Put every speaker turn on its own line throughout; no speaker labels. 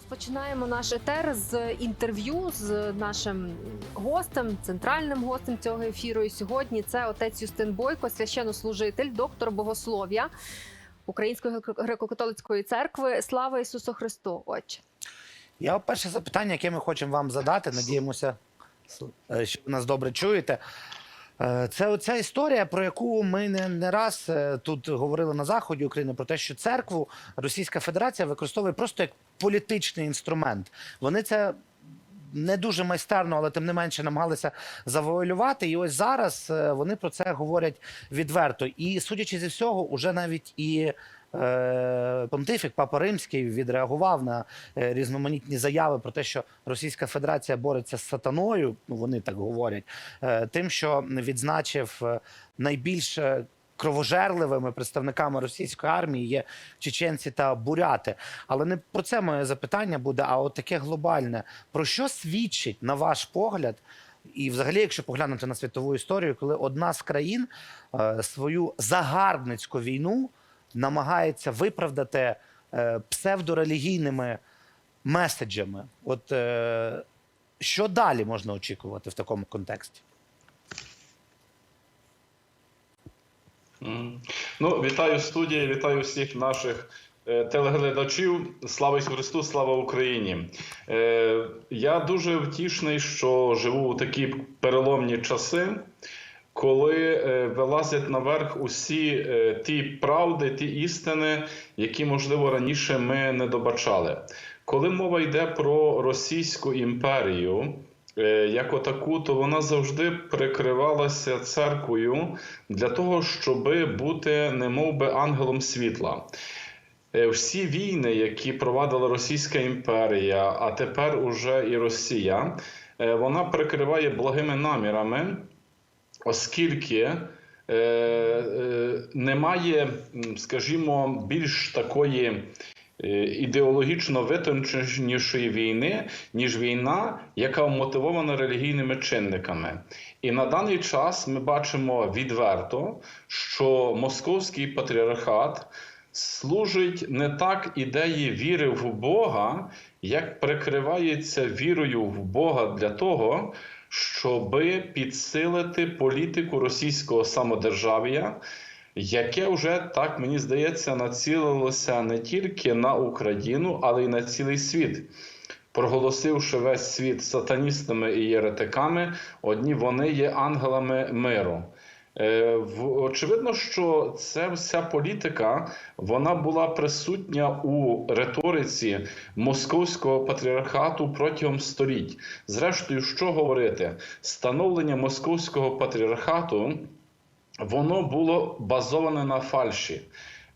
Розпочинаємо наш етер з інтерв'ю з нашим гостем, центральним гостем цього ефіру. І сьогодні це отець Юстин Бойко, священнослужитель, доктор богослов'я Української греко-католицької церкви. Слава Ісусу Христу! Отче.
Я перше запитання, яке ми хочемо вам задати, надіємося, е, що ви нас добре чуєте. Е, Це оця історія, про яку ми не, не раз е, тут говорили на заході України, про те, що церкву Російська Федерація використовує просто як політичний інструмент. Вони це не дуже майстерно, але тим не менше намагалися завуалювати. І ось зараз е, вони про це говорять відверто. І судячи зі всього, уже навіть і е, понтифік Папа Римський відреагував на е, різноманітні заяви про те, що Російська Федерація бореться з сатаною. Ну вони так говорять, тим, що відзначив е, найбільш е, кровожерливими представниками російської армії є чеченці та буряти. Але не про це моє запитання буде, а от таке глобальне. Про що свідчить, на ваш погляд, і взагалі, якщо поглянути на світову історію, коли одна з країн е, свою загарбницьку війну намагається виправдати е, псевдорелігійними меседжами. От е, що далі можна очікувати в такому контексті?
Ну, вітаю студія, вітаю всіх наших е, телеглядачів. Слава Ісусу Христу, слава Україні. Е, я дуже втішний, що живу у такі переломні часи, коли е, вилазять наверх усі ті правди, ті істини, які, можливо, раніше ми не добачали. Коли мова йде про Російську імперію, як отаку, то вона завжди прикривалася церквою для того, щоб бути немов би ангелом світла. Е, Всі війни, які провадила Російська імперія, а тепер уже і Росія, е, вона прикриває благими намірами, оскільки е, е, немає, скажімо, більш такої е, ідеологічно витонченішої війни, ніж війна, яка вмотивована релігійними чинниками. І на даний час ми бачимо відверто, що московський патріархат служить не так ідеї віри в Бога, як прикривається вірою в Бога для того, щоби підсилити політику російського самодержав'я, яке вже так мені здається націлилося не тільки на Україну, але й на цілий світ. Проголосивши весь світ сатаністами і єретиками, одні вони є ангелами миру. Е, Очевидно, що ця вся політика вона була присутня у риториці московського патріархату протягом століть. Зрештою, що говорити, становлення московського патріархату воно було базоване на фальші.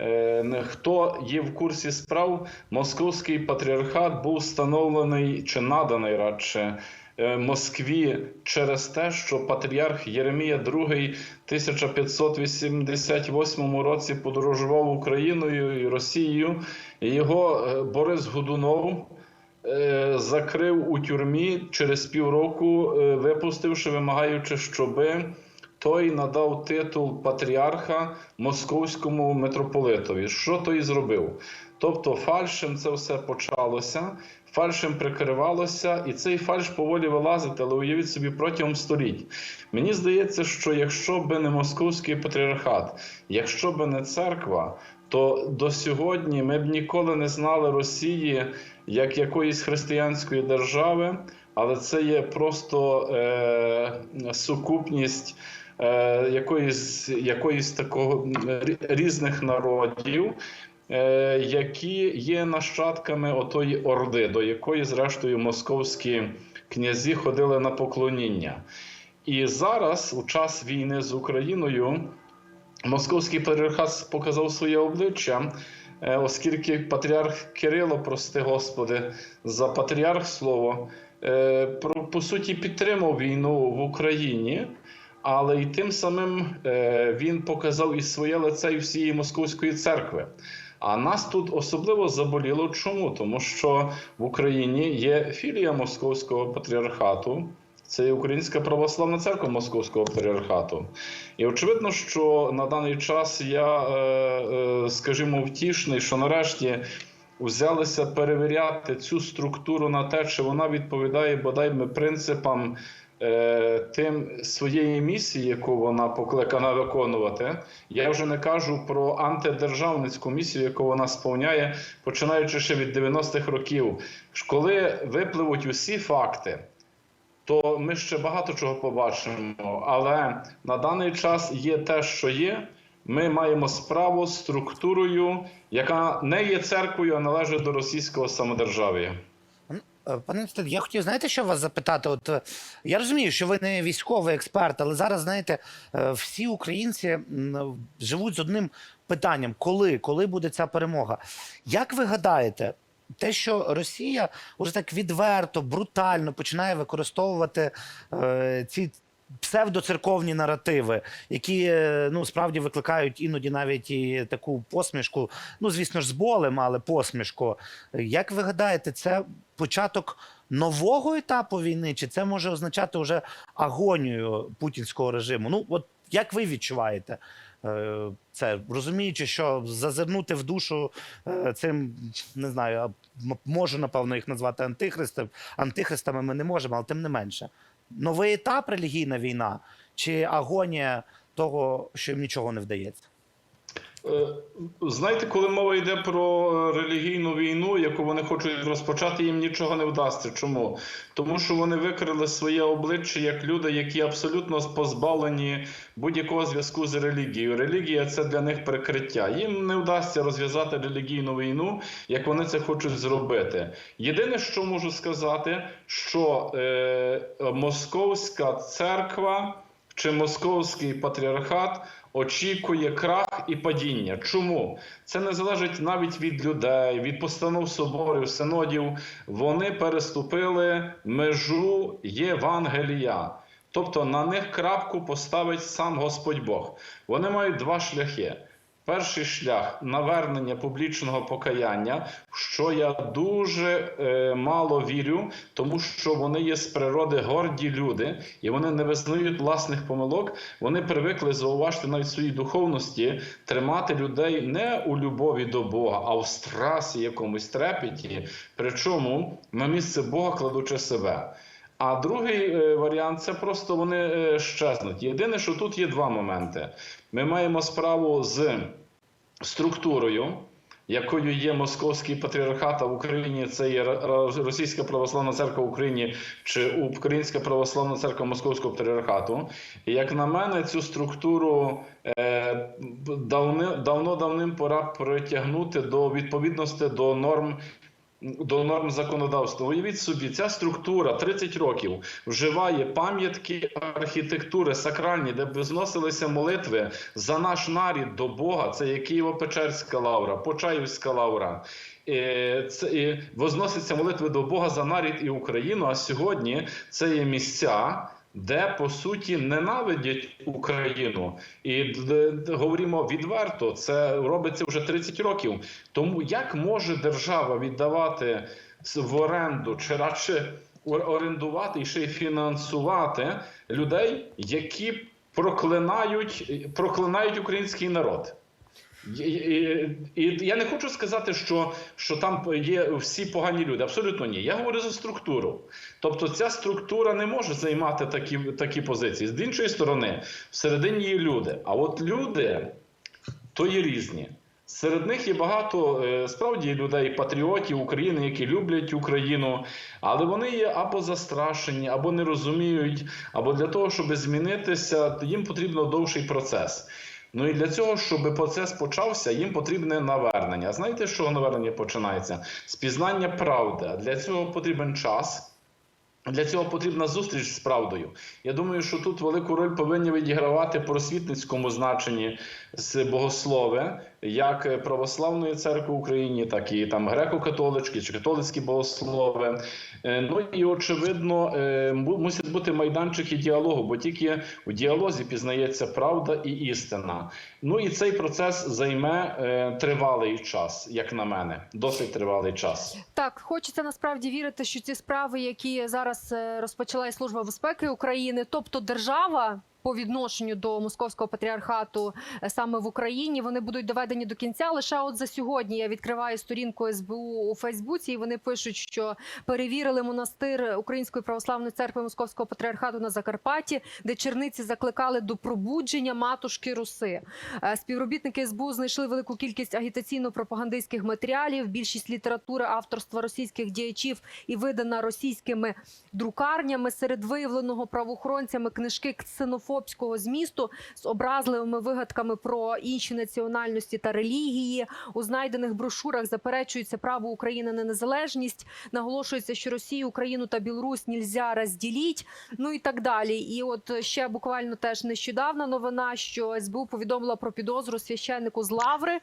Е, Хто є в курсі справ, московський патріархат був встановлений чи наданий радше е, Москві через те, що патріарх Єремія II в 1588 році подорожував Україною і Росією. Його е, Борис Годунов е, закрив у тюрмі через півроку, випустивши, вимагаючи, щоби той надав титул патріарха московському митрополитові. Що той зробив? Тобто, фальшем це все почалося, фальшем прикривалося, і цей фальш поволі вилазить, але уявіть собі протягом століть. Мені здається, що якщо би не московський патріархат, якщо би не церква, то до сьогодні ми б ніколи не знали Росії як якоїсь християнської держави, але це є просто е, сукупність е, якоїсь, якоїсь такого різних народів. е, Які є нащадками отої орди, до якої, зрештою, московські князі ходили на поклоніння. І зараз, у час війни з Україною, московський патріархат показав своє обличчя, е, оскільки патріарх Кирило, прости Господи, за патріарх слово, е, по суті підтримав війну в Україні. Але й тим самим е, він показав і своє лице і всієї московської церкви. А нас тут особливо заболіло. Чому? Тому що в Україні є філія московського патріархату, це є Українська православна церква Московського патріархату. І очевидно, що на даний час я, е, е, скажімо, втішний, що нарешті взялися перевіряти цю структуру на те, чи вона відповідає бодай би принципам тим своєї місії, яку вона покликана виконувати. Я вже не кажу про антидержавницьку місію, яку вона сповняє, починаючи ще від 90-х років. Коли випливуть усі факти, то ми ще багато чого побачимо. Але на даний час є те, що є. Ми маємо справу з структурою, яка не є церквою, а належить до російського самодержав'я.
Е, Пане Інститут, я хотів, знаєте, що вас запитати? От е, я розумію, що ви не військовий експерт, але зараз, знаєте, е, всі українці живуть з одним питанням: коли? Коли буде ця перемога? Як ви гадаєте? Те, що Росія вже так відверто, брутально починає використовувати е, ці псевдоцерковні наративи, які е, ну справді викликають іноді навіть і таку посмішку. Ну, звісно ж, з болем, але посмішку. Як ви гадаєте, це початок нового етапу війни, чи це може означати вже агонію путінського режиму? Ну, от як ви відчуваєте? е, Це розуміючи, що зазирнути в душу е, цим не знаю, можу напевно їх назвати антихристом. Антихристами ми не можемо, але тим не менше. Новий етап релігійна війна чи агонія того, що їм нічого не вдається?
Е, Знаєте, коли мова йде про релігійну війну, яку вони хочуть розпочати, їм нічого не вдасться. Чому? Тому що вони викрили своє обличчя як люди, які абсолютно позбавлені будь-якого зв'язку з релігією. Релігія це для них прикриття. Їм не вдасться розв'язати релігійну війну, як вони це хочуть зробити. Єдине, що можу сказати, що е, московська церква чи московський патріархат очікує крах і падіння. Чому це не залежить навіть від людей, від постанов соборів, синодів. Вони переступили межу Євангелія. Тобто на них крапку поставить сам Господь Бог. Вони мають два шляхи. Перший шлях навернення публічного покаяння, що я дуже е, мало вірю, тому що вони є з природи горді люди, і вони не визнають власних помилок. Вони привикли зауважити навіть в своїй духовності тримати людей не у любові до Бога, а в страсі якомусь трепеті. Причому на місце Бога кладучи себе. А другий е, варіант це просто вони е, щезнуть. Єдине, що тут є два моменти. Ми маємо справу з структурою, якою є Московський патріархат, а в Україні це є Російська православна церква в Україні чи Українська православна церква Московського патріархату. І як на мене, цю структуру е, давни, давно давним пора притягнути до відповідності до норм до норм законодавства. Уявіть собі, ця структура 30 років вживає пам'ятки архітектури сакральні, де б зносилися молитви за наш нарід до Бога. Це є Києво-Печерська лавра, Почаївська лавра. Е, Це і возносяться молитви до Бога за нарід і Україну. А сьогодні це є місця. Де по суті ненавидять Україну, і д- говоримо відверто, це робиться вже 30 років. Тому як може держава віддавати в оренду чи радше орендувати і ще й фінансувати людей, які проклинають, проклинають український народ? І, і, і я не хочу сказати, що, що там є всі погані люди. Абсолютно ні. Я говорю за структуру. Тобто ця структура не може займати такі, такі позиції. З іншої сторони, всередині є люди. А от люди то є різні. Серед них є багато е, справді людей, патріотів України, які люблять Україну, але вони є або застрашені, або не розуміють, або для того, щоб змінитися, їм потрібно довший процес. Ну і для цього, щоб процес почався, їм потрібне навернення. А знаєте, чого навернення починається? З пізнання правди. Для цього потрібен час. Для цього потрібна зустріч з правдою. Я думаю, що тут велику роль повинні відігравати просвітницькому значенні з богослови, як православної церкви в Україні, так і там греко-католицькі чи католицькі богослови. Е, Ну і очевидно, е, му- мусять бути майданчики діалогу, бо тільки у діалозі пізнається правда і істина. Ну і цей процес займе е, тривалий час, як на мене, досить тривалий час.
Так, хочеться насправді вірити, що ці справи, які зараз е, розпочала і служба безпеки України, тобто держава по відношенню до московського патріархату е, саме в Україні. Вони будуть доведені до кінця. Лише от за сьогодні я відкриваю сторінку СБУ у Фейсбуці, і вони пишуть, що перевірили монастир Української православної церкви Московського патріархату на Закарпатті, де черниці закликали до пробудження матушки Руси. Е, Співробітники СБУ знайшли велику кількість агітаційно-пропагандистських матеріалів. Більшість літератури авторства російських діячів і видана російськими друкарнями. Серед виявленого правоохоронцями книжки ксенофобського змісту з образливими вигадками про інші національності та релігії. У знайдених брошурах заперечується право України на незалежність. Наголошується, що Росію, Україну та Білорусь нельзя розділіть. Ну і так далі. І от ще буквально теж нещодавна новина, що СБУ повідомила про підозру священнику з Лаври,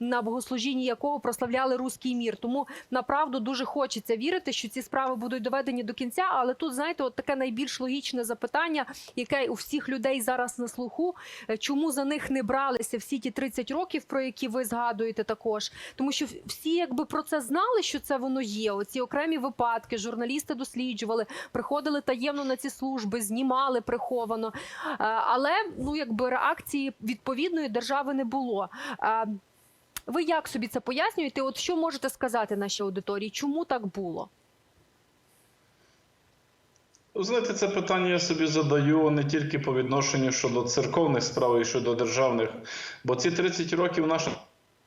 на богослужінні якого прославляли руський мір. Тому направду дуже хочеться вірити, що ці справи будуть доведені до кінця. Але тут знаєте, от таке найбільш логічне запитання, яке у всіх людей зараз на слуху. Е, Чому за них не бралися всі ті 30 років, про які ви згадуєте також? Тому що всі якби про це знали, що це воно є. Оці окремі випадки, журналісти досліджували, приходили таємно на ці служби, знімали приховано. Е, Але ну якби реакції відповідної держави не було. Е, Ви як собі це пояснюєте? От що можете сказати нашій аудиторії? Чому так було?
Знаєте, це питання я собі задаю не тільки по відношенню щодо церковних справ і щодо державних, бо ці 30 років наша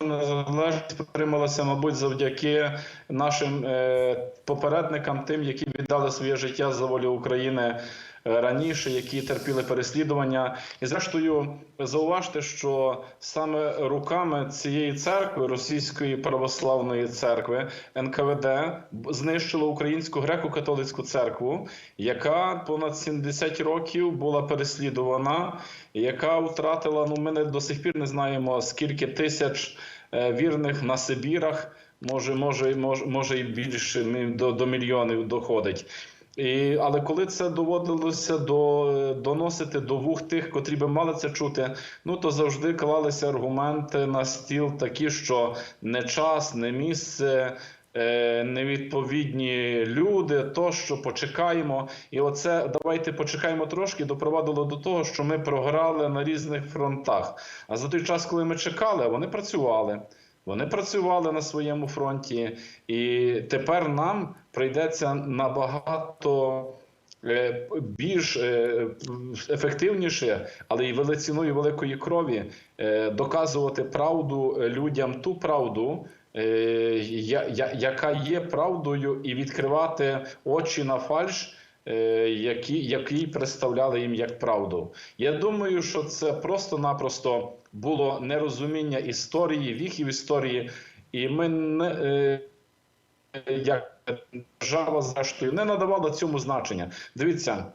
незалежність отрималася, мабуть, завдяки нашим е, попередникам, тим, які віддали своє життя за волю України раніше, які терпіли переслідування. І зрештою, зауважте, що саме руками цієї церкви, Російської православної церкви, НКВД, знищило українську греко-католицьку церкву, яка понад 70 років була переслідувана, яка втратила, ну ми не до сих пір не знаємо скільки тисяч е, вірних на Сибірах. Може, може, може, може і більше до, до мільйонів доходить. І, але коли це доводилося до, доносити до вух тих, котрі би мали це чути, ну то завжди клалися аргументи на стіл такі, що не час, не місце, е, невідповідні люди, то що почекаємо. І оце давайте почекаємо трошки, допровадило до того, що ми програли на різних фронтах. А за той час, коли ми чекали, вони працювали. Вони працювали на своєму фронті, і тепер нам прийдеться набагато е, більш е, ефективніше, але й ціною великої крові е, доказувати правду людям ту правду. Яка є правдою, і відкривати очі на фальш, які, які представляли їм як правду. Я думаю, що це просто-напросто було нерозуміння історії, віхів історії, і ми не е, як держава, зрештою, не надавала цьому значення. Дивіться.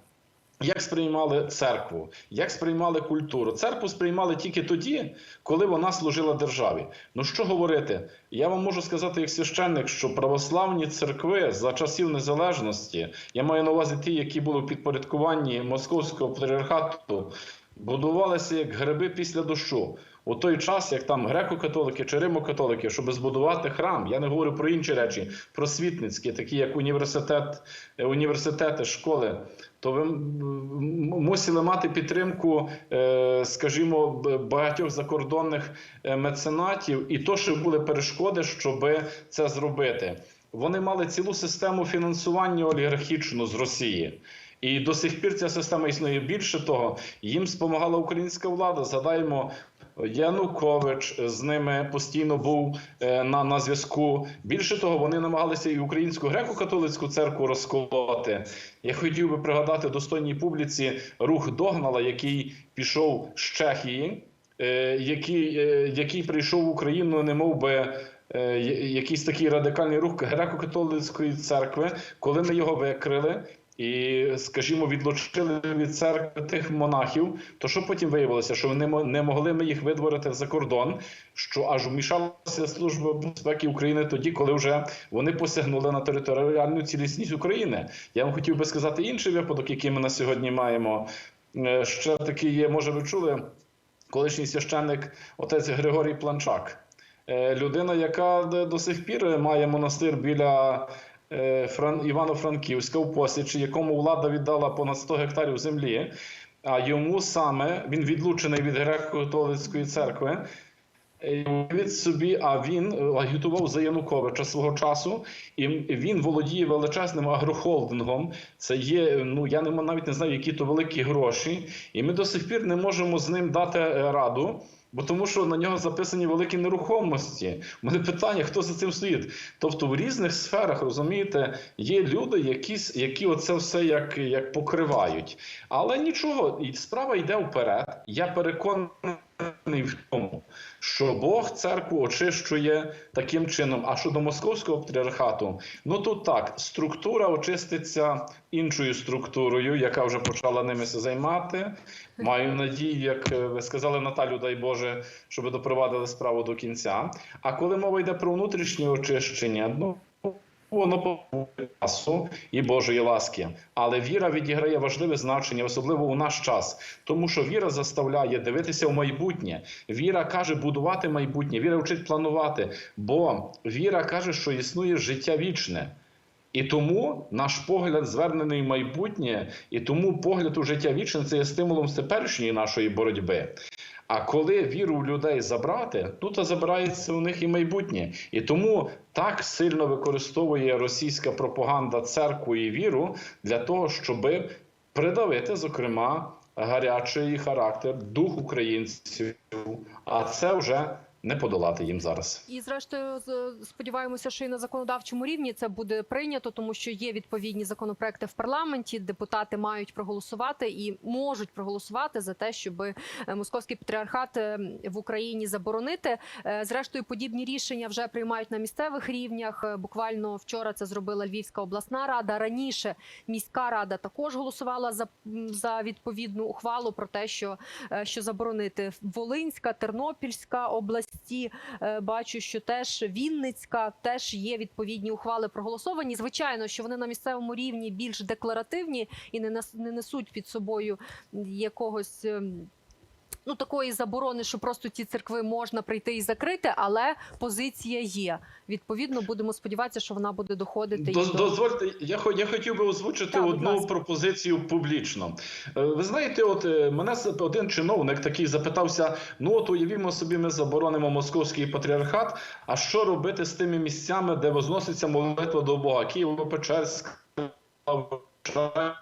Як сприймали церкву, як сприймали культуру? Церкву сприймали тільки тоді, коли вона служила державі. Ну що говорити? Я вам можу сказати, як священник, що православні церкви за часів незалежності, я маю на увазі ті, які були в підпорядкуванні московського патріархату, будувалися як гриби після дощу. У той час, як там греко-католики чи римо-католики, щоб збудувати храм, я не говорю про інші речі, просвітницькі, такі як університет, університети, школи, то ви мусили мати підтримку, е, скажімо, багатьох закордонних е, меценатів, і то, що були перешкоди, щоб це зробити. Вони мали цілу систему фінансування олігархічну з Росії. І до сих пір ця система існує. Більше того, їм спомагала українська влада. Згадаємо, Янукович з ними постійно був е, на, на зв'язку. Більше того, вони намагалися і українську греко-католицьку церкву розколоти. Я хотів би пригадати достойній публіці рух Догнала, який пішов з Чехії, е, який, е, який прийшов в Україну, не мов би. Якийсь такий радикальний рух греко-католицької церкви, коли ми його викрили і, скажімо, відлучили від церкви тих монахів, то що потім виявилося, що вони не могли ми їх видворити за кордон, що аж вмішалася служба безпеки України тоді, коли вже вони посягнули на територіальну цілісність України. Я вам хотів би сказати інший випадок, який ми на сьогодні маємо. Е, Ще такий є, може, ви чули, колишній священник отець Григорій Планчак. Е, Людина, яка до сих пір має монастир біля. Івано-Франківська в Посічі, якому влада віддала понад 100 гектарів землі. а йому саме він відлучений від греко-католицької церкви. Е, Від собі, а він е, агітував за Януковича свого часу, і він володіє величезним агрохолдингом. Це є. Ну я не навіть не знаю, які то великі гроші, і ми до сих пір не можемо з ним дати е, раду. Бо тому, що на нього записані великі нерухомості. У мене питання, хто за цим стоїть. Тобто в різних сферах, розумієте, є люди, якісь, які оце все як, як покривають. Але нічого, справа йде вперед. Я переконаний в тому, що Бог церкву очищує таким чином. А щодо московського патріархату, ну тут так, структура очиститься іншою структурою, яка вже почала ними займати. Маю надію, як е, ви сказали Наталю, дай Боже, щоб допровадили справу до кінця. А коли мова йде про внутрішнє очищення, ну воно по часу і Божої ласки. Але віра відіграє важливе значення, особливо у наш час, тому що віра заставляє дивитися в майбутнє. Віра каже будувати майбутнє, віра вчить планувати. Бо віра каже, що існує життя вічне. І тому наш погляд звернений в майбутнє, і тому погляд у життя вічне це є стимулом теперішньої нашої боротьби. А коли віру в людей забрати, ну то забирається у них і майбутнє. І тому так сильно використовує російська пропаганда церкву і віру для того, щоб придавити, зокрема, гарячий характер, дух українців. А це вже не подолати їм зараз.
І зрештою сподіваємося, що і на законодавчому рівні це буде прийнято, тому що є відповідні законопроекти в парламенті. Депутати мають проголосувати і можуть проголосувати за те, щоб е, московський патріархат е, в Україні заборонити. Е, Зрештою, подібні рішення вже приймають на місцевих рівнях. Буквально вчора це зробила Львівська обласна рада. Раніше міська рада також голосувала за, за відповідну ухвалу про те, що що заборонити Волинська, Тернопільська області. Е, Бачу, що теж Вінницька теж є відповідні ухвали проголосовані. Звичайно, що вони на місцевому рівні більш декларативні і не несуть під собою якогось. Ну, такої заборони, що просто ті церкви можна прийти і закрити, але позиція є. Відповідно, будемо сподіватися, що вона буде доходити. і
Доз-
до...
Дозвольте, я, я хотів би озвучити
Так,
одну пропозицію публічно. Е, Ви знаєте, от е, мене один чиновник такий запитався: ну от уявімо собі, ми заборонимо московський патріархат. А що робити з тими місцями, де возноситься молитва до Бога? Києво-Печерськ, Знаєте,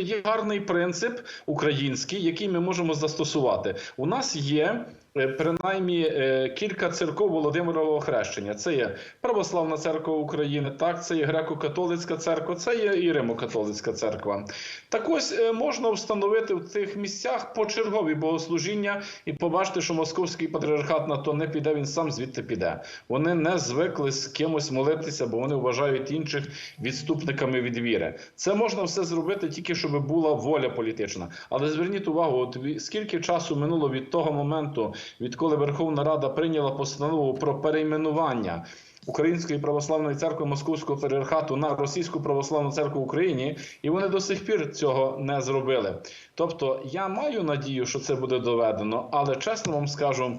Є гарний принцип український, який ми можемо застосувати. У нас є принаймні е, кілька церков Володимирового хрещення. Це є Православна церква України, так це є греко-католицька церква, це є і Римо-католицька церква. Так ось е, можна встановити в цих місцях почергові богослужіння і побачити, що московський патріархат на то не піде, він сам звідти піде. Вони не звикли з кимось молитися, бо вони вважають інших відступниками від віри. Це можна все зробити тільки щоб була воля політична. Але зверніть увагу, от скільки часу минуло від того моменту, відколи Верховна Рада прийняла постанову про перейменування. Української православної церкви Московського патріархату на Російську православну церкву в Україні, і вони до сих пір цього не зробили. Тобто, я маю надію, що це буде доведено, але чесно вам скажу.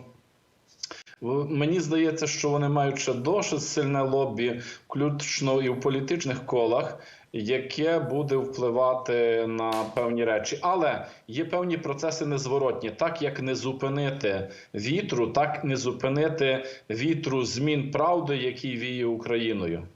Мені здається, що вони мають ще досить сильне лобі, включно і в політичних колах, яке буде впливати на певні речі. Але є певні процеси незворотні. Так як не зупинити вітру, так не зупинити вітру змін правди, який віє Україною.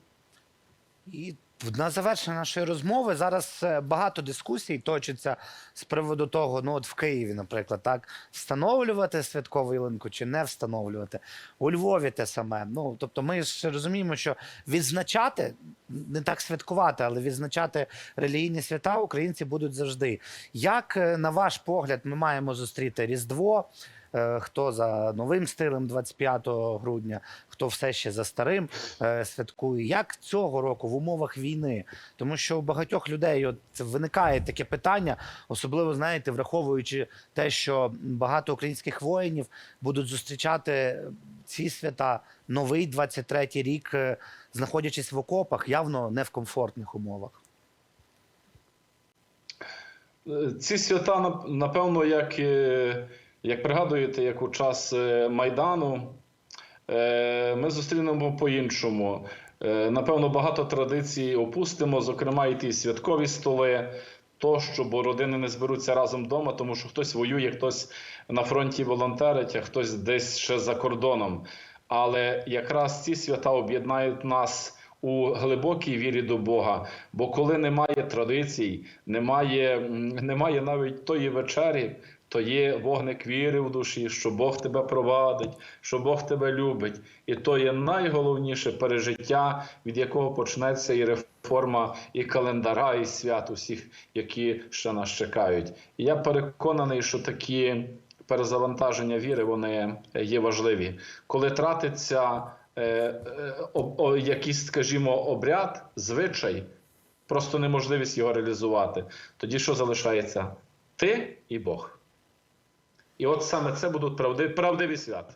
І на завершення нашої розмови зараз е, багато дискусій точиться з приводу того, ну от в Києві, наприклад, так встановлювати святкову ялинку чи не встановлювати. У Львові те саме. Ну тобто, ми ж розуміємо, що відзначати не так святкувати, але відзначати релігійні свята українці будуть завжди. Як е, на ваш погляд, ми маємо зустріти Різдво? Е, Хто за новим стилем 25 грудня, хто все ще за старим е, святкує. Як цього року в умовах війни? Тому що у багатьох людей от виникає таке питання, особливо знаєте, враховуючи те, що багато українських воїнів будуть зустрічати ці свята, новий 23-й рік, е, знаходячись в окопах, явно не в комфортних умовах.
Ці свята, напевно, як, як пригадуєте, як у час е, Майдану, е, ми зустрінемо по-іншому. Е, Напевно, багато традицій опустимо, зокрема, і ті святкові столи. тощо, бо родини не зберуться разом вдома, тому що хтось воює, хтось на фронті волонтерить, а хтось десь ще за кордоном. Але якраз ці свята об'єднають нас у глибокій вірі до Бога. Бо коли немає традицій, немає, немає навіть тої вечері, то є вогник віри в душі, що Бог тебе провадить, що Бог тебе любить. І то є найголовніше пережиття, від якого почнеться і реформа, і календара, і свят усіх, які ще нас чекають. І я переконаний, що такі перезавантаження віри вони є важливі. Коли тратиться е, е, о, якийсь, скажімо, обряд, звичай, просто неможливість його реалізувати. Тоді що залишається? Ти і Бог. І от саме це будуть правдиві, правдиві свята.